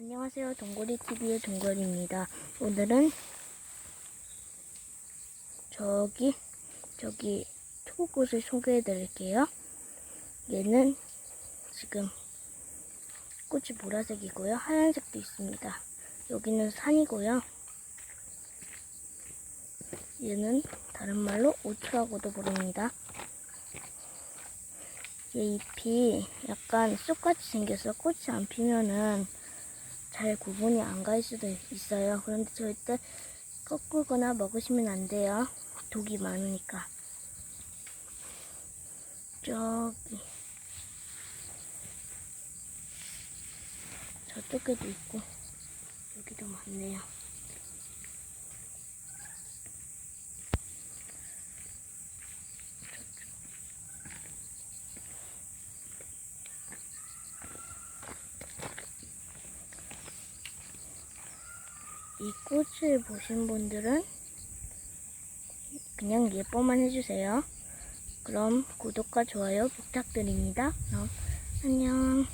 안녕하세요. 동거리TV의 동거리입니다. 오늘은 저기, 저기 초코꽃을 소개해 드릴게요. 얘는 지금 꽃이 보라색이고요. 하얀색도 있습니다. 여기는 산이고요. 얘는 다른 말로 오추라고도 부릅니다. 얘 잎이 약간 쑥같이 생겨서 꽃이 안 피면은 잘 구분이 안 갈 수도 있어요. 그런데 절대 꺾거나 먹으시면 안 돼요. 독이 많으니까. 저기 저쪽에도 있고 여기도 많네요. 이 꽃을 보신 분들은 그냥 예뻐만 해주세요. 그럼 구독과 좋아요 부탁드립니다. 그럼 안녕.